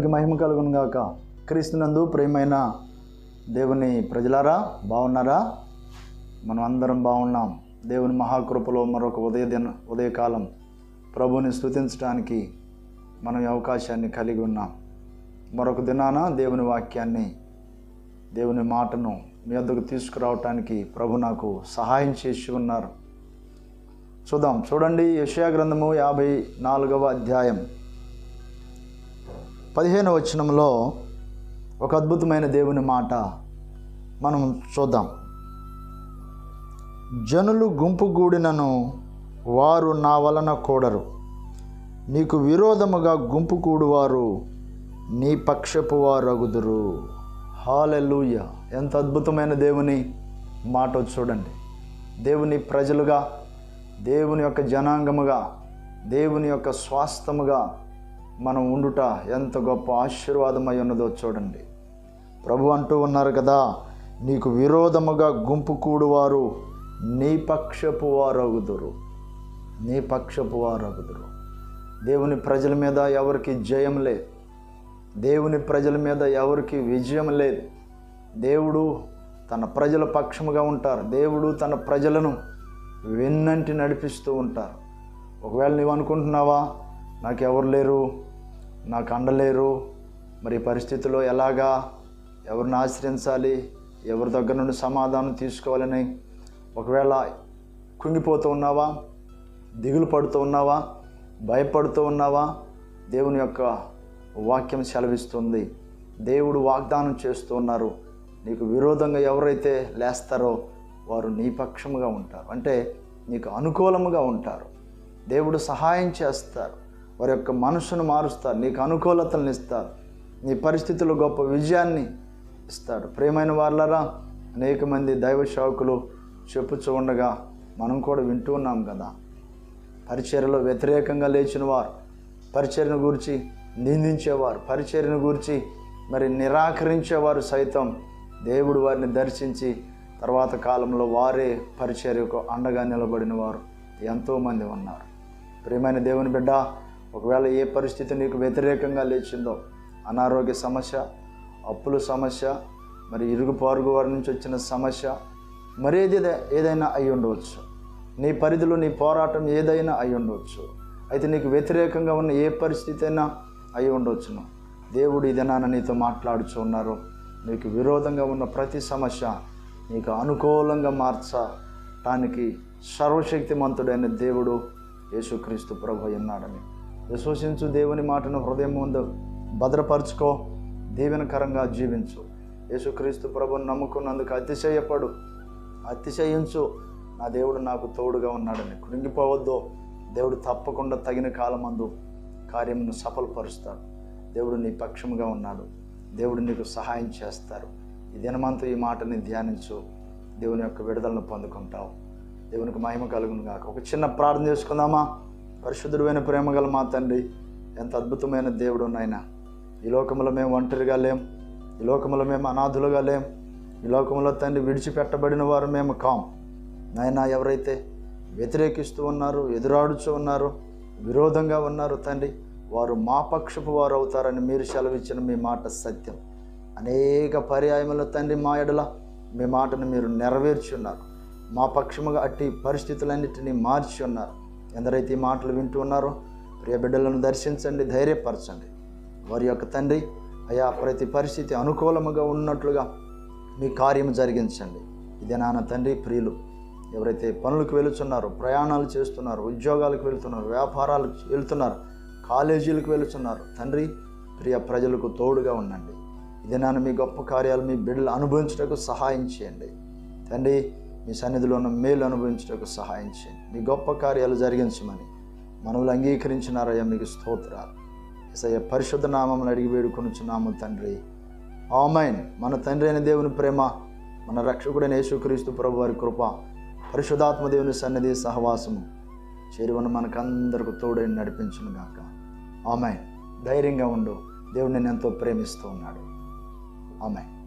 మహిమ కలుగునుగాక క్రీస్తునందు ప్రేమైన దేవుని ప్రజలారా బాగున్నారా? మనం అందరం బాగున్నాం. దేవుని మహాకృపలో మరొక ఉదయ దిన ఉదయకాలం ప్రభుని స్థుతించడానికి మనం అవకాశాన్ని కలిగి ఉన్నాం. మరొక దినాన దేవుని వాక్యాన్ని దేవుని మాటను మీ వద్దకు తీసుకురావటానికి ప్రభు నాకు సహాయం చేసి ఉన్నారు. చూద్దాం చూడండి యెషయా గ్రంథము యాభై నాలుగవ అధ్యాయం. పదిహేను వచనంలో ఒక అద్భుతమైన దేవుని మాట మనం చూద్దాం. జనులు గుంపు గూడినను వారు నా వలన కూడరు. నీకు విరోధముగా గుంపు కూడువారు నీ పక్షపు వారు అగుదురు హాలెలూయ. ఎంత అద్భుతమైన దేవుని మాట చూడండి. దేవుని ప్రజలుగా దేవుని యొక్క జనాంగముగా దేవుని యొక్క స్వాస్థముగా మనం ఉండుట ఎంత గొప్ప ఆశీర్వాదమై ఉన్నదో చూడండి. ప్రభు అంటూ ఉన్నారు కదా నీకు విరోధముగా గుంపు కూడువారు నీ పక్షపు వారగుదురు. నీ పక్షపు వారగుదురు. దేవుని ప్రజల మీద ఎవరికి జయం లేదు. దేవుని ప్రజల మీద ఎవరికి విజయం లేదు. దేవుడు తన ప్రజల పక్షముగా ఉంటారు. దేవుడు తన ప్రజలను వెన్నంటి నడిపిస్తూ ఉంటారు. ఒకవేళ నీవు అనుకుంటున్నావా నాకు ఎవరు లేరు నాకు అండలేరు మరి ఈ పరిస్థితిలో ఎలాగా ఎవరిని ఆశ్రయించాలి ఎవరి దగ్గర నుండి సమాధానం తీసుకోవాలని ఒకవేళ కుంగిపోతూ ఉన్నావా దిగులు పడుతూ ఉన్నావా భయపడుతూ ఉన్నావా? దేవుని యొక్క వాక్యం సెలవిస్తుంది. దేవుడు వాగ్దానం చేస్తూ ఉన్నారు. నీకు విరోధంగా ఎవరైతే లేస్తారో వారు నీ పక్షముగా ఉంటారు. అంటే నీకు అనుకూలముగా ఉంటారు. దేవుడు సహాయం చేస్తారు. వారి యొక్క మనసును మారుస్తారు నీకు అనుకూలతలను ఇస్తారు నీ పరిస్థితుల్లో గొప్ప విజయాన్ని ఇస్తాడు. ప్రేమైన వాళ్ళరా అనేక మంది దైవ సేవకులు చెప్పుచూ ఉండగా మనం కూడా వింటూ ఉన్నాం కదా. పరిచర్యలో వ్యతిరేకంగా లేచిన వారు పరిచర్యను గురించి నిందించేవారు పరిచర్యను గురించి మరి నిరాకరించేవారు సైతం దేవుడు వారిని దర్శించి తర్వాత కాలంలో వారే పరిచర్యకు అండగా నిలబడిన వారు ఎంతోమంది ఉన్నారు. ప్రేమైన దేవుని బిడ్డ ఒకవేళ ఏ పరిస్థితి నీకు వ్యతిరేకంగా లేచిందో అనారోగ్య సమస్య అప్పుల సమస్య మరి ఇరుగు పొరుగు వారి నుంచి వచ్చిన సమస్య మరేది ఏదైనా అయి ఉండవచ్చు. నీ పరిధిలో నీ పోరాటం ఏదైనా అయి ఉండవచ్చు. అయితే నీకు వ్యతిరేకంగా ఉన్న ఏ పరిస్థితి అయినా అయి ఉండవచ్చును. దేవుడు ఇదేనా నీతో మాట్లాడుచు ఉన్నారు. నీకు విరోధంగా ఉన్న ప్రతి సమస్య నీకు అనుకూలంగా మార్చటానికి సర్వశక్తిమంతుడైన దేవుడు యేసుక్రీస్తు ప్రభు ఉన్నాడని. విశ్వసించు దేవుని మాటను హృదయం ముందు భద్రపరుచుకో దీవెనకరంగా జీవించు. యేసుక్రీస్తు ప్రభుని నమ్ముకున్నందుకు అతిశయపడు అతిశయించు. నా దేవుడు నాకు తోడుగా ఉన్నాడని కృంగిపోవద్దు. దేవుడు తప్పకుండా తగిన కాలమందు కార్యమును సఫలపరుస్తాడు. దేవుడు నీ పక్షముగా ఉన్నాడు. దేవుడు నీకు సహాయం చేస్తారు. ఈ దినమంతా ఈ మాటని ధ్యానించు. దేవుని యొక్క విడుదలను పొందుకుంటావు. దేవునికి మహిమ కలుగును కాక ఒక చిన్న ప్రార్థన చేసుకుందామా? పరిశుద్ధుడైన ప్రేమ గల మా తండ్రి ఎంత అద్భుతమైన దేవుడు నాయన. ఈ లోకంలో మేము ఒంటరిగా లేం ఈ లోకంలో మేము అనాథులుగా లేం ఈ లోకంలో తండ్రి విడిచిపెట్టబడిన వారు మేము కాం. నాయన ఎవరైతే వ్యతిరేకిస్తూ ఉన్నారు ఎదురాడుచూ ఉన్నారు విరోధంగా ఉన్నారు తండ్రి వారు మా పక్షపు వారు అవుతారని మీరు సెలవిచ్చిన మీ మాట సత్యం. అనేక పర్యాయముల తండ్రి మా ఎడల మీ మాటను మీరు నెరవేర్చి ఉన్నారు. మా పక్షముగా అట్టి పరిస్థితులన్నిటినీ మార్చి ఉన్నారు. ఎందరైతే ఈ మాటలు వింటూ ఉన్నారో ప్రియ బిడ్డలను దర్శించండి ధైర్యపరచండి. వారి యొక్క తండ్రి అయా ప్రతి పరిస్థితి అనుకూలముగా ఉన్నట్లుగా మీ కార్యం జరిగించండి. ఇదే నాన్న తండ్రి ప్రియులు ఎవరైతే పనులకు వెళుతున్నారో ప్రయాణాలు చేస్తున్నారు ఉద్యోగాలకు వెళ్తున్నారు వ్యాపారాలకు వెళ్తున్నారు కాలేజీలకు వెళుతున్నారు తండ్రి ప్రియ ప్రజలకు తోడుగా ఉండండి. ఇదే నాన్న మీ గొప్ప కార్యాలు మీ బిడ్డలు అనుభవించడానికి సహాయం చేయండి. తండ్రి మీ సన్నిధిలో ఉన్న మేలు అనుభవించడానికి సహాయం చేయండి. మీ గొప్ప కార్యాలు జరిగించమని మనవులు అంగీకరించినారయ్యా మీకు స్తోత్రాలు. ఎసయ్య పరిశుద్ధ నామం అడిగి వేడుకొనుచున్నాము తండ్రి. ఆమెన్. మన తండ్రి అయిన దేవుని ప్రేమ మన రక్షకుడైన యేసుక్రీస్తు ప్రభు వారి కృప పరిశుధాత్మ దేవుని సన్నిధి సహవాసము చేరువను మనకందరికి తోడైన నడిపించును గాక ఆమె ధైర్యంగా ఉండు. దేవుడు నేను ఎంతో ప్రేమిస్తూ ఉన్నాడు. ఆమె